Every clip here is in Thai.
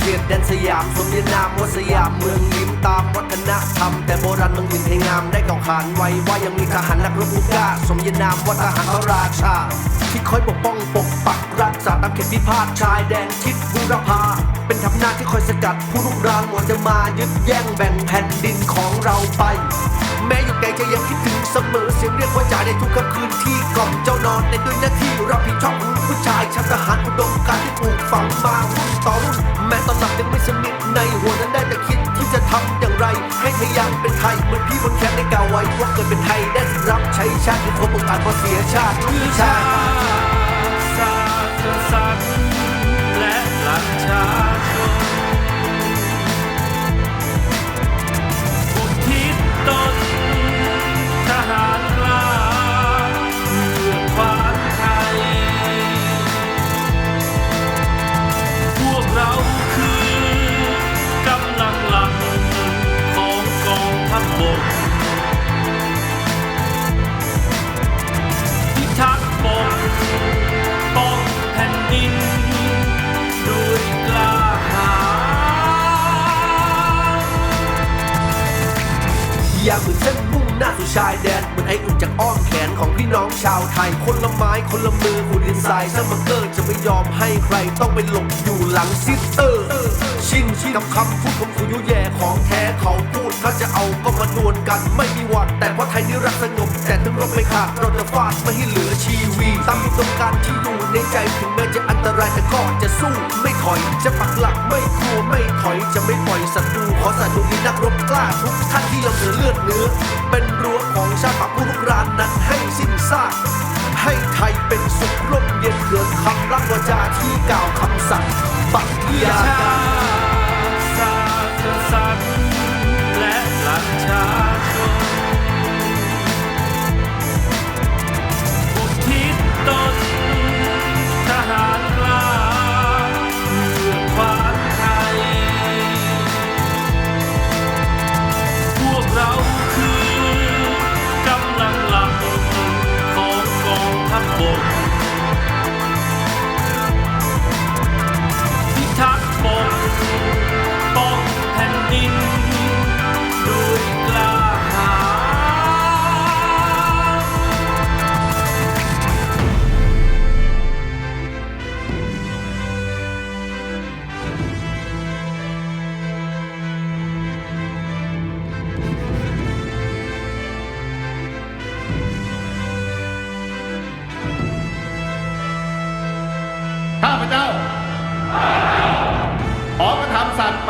เขตแดนสยามสมญานามว่าสยามเมืองยิ้มตามวัฒนธรรม แต่โบราณเมืองถิ่นให้งามได้ก่าขานไว้ว่ายังมีทหารนักรบผู้กล้าสมญานามว่าทหารพระราชา ที่คอยปกป้องปกปักรักษาตามเขตพิพาทชายแดนทิศบูรพาเป็นทัพหน้าที่คอยสกัดผู้ลุกรานหมดจะมายึดแย่งแบ่งแผ่นดินของเราไปแม้อยู่ไกลจะยังคิดถึงเสมอเสียงเรียกว่าจ่าในทุกค่ำคืนที่กล่อมเจ้านอนในด้วยหน้าที่รับผิดชอบผู้ชาย ขนได้กล่าวไว้ว่าเกิดเป็นไทยได้รับใช้ชาติที่ครบองค์การพอเสียชาติคือชาติศาสตร์สัและหลักชาติ ชายแดนเหมือนไออุ่นจากอ้อมแขนของพี่น้องชาวไทย คนละไม้คนละมือหุ่นดินทรายสมังเกอร์จะไม่ยอมให้ใครต้องไปหลบอยู่หลังซิสเตอร์ ชินชินกับคำพูดคมสุยุแย่ของแท้เขาพูดถ้าจะเอาก็มาดวลกันไม่มีหวัดแต่เพราะไทยนี่รักสงบแต่ถึงรบไม่ขาดเราจะฟาดไม่ให้เหลือชีวีตามตรงการที่อยู่ในใจถึงแม้จะอันตรายแต่ก็จะสู้ ถอย จะปักหลักไม่กลัวไม่ถอย จะไม่ปล่อยศัตรูขอสัตรูนี้นักรบกล้าทุกท่านที่ยอมเสียเลือดเนื้อ เป็นรั้วของชาติปักผู้ลุกรานนั้นให้สิ้นซากให้ไทยเป็นสุขร่มเย็นเถือนคำรักวาจาที่กล่าวคำสั่งปักยาช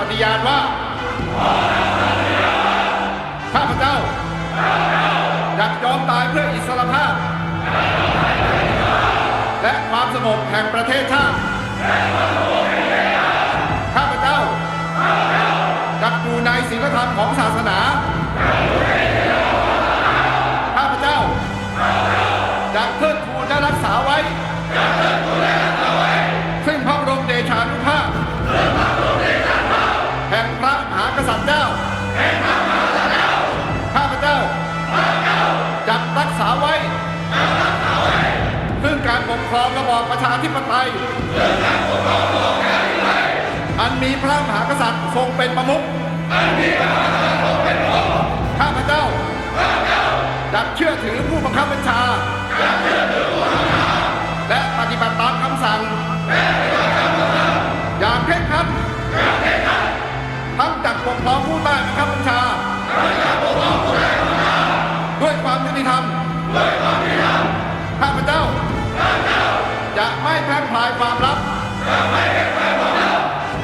ปฏิญาณว่าข้าพเจ้าอยากยอมตายเพื่ออิสรภาพ และความสงบแห่งประเทศชาติข้าพเจ้าจักอยู่ในศีลธรรมของศาสาไว้ซึ่งการปกครองระบอบประชาธิปไตย อันมีพระมหากษัตริย์ทรงเป็นประมุขข้าพเจ้าจะเชื่อถือผู้บังคับบัญชา และปฏิบัติตามคำสั่ง อย่างเคร่งครัดทั้งจากปกครองผู้ใต้บังคับบัญชา ด้วยความยุติธรรม ด้วยความเป็นธมข้าพเจ้าข้าพเจ้า จะไม่แพร่พลายความลับจะไม่แพร่พลายความลับ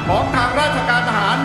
ของทางราชการทหาร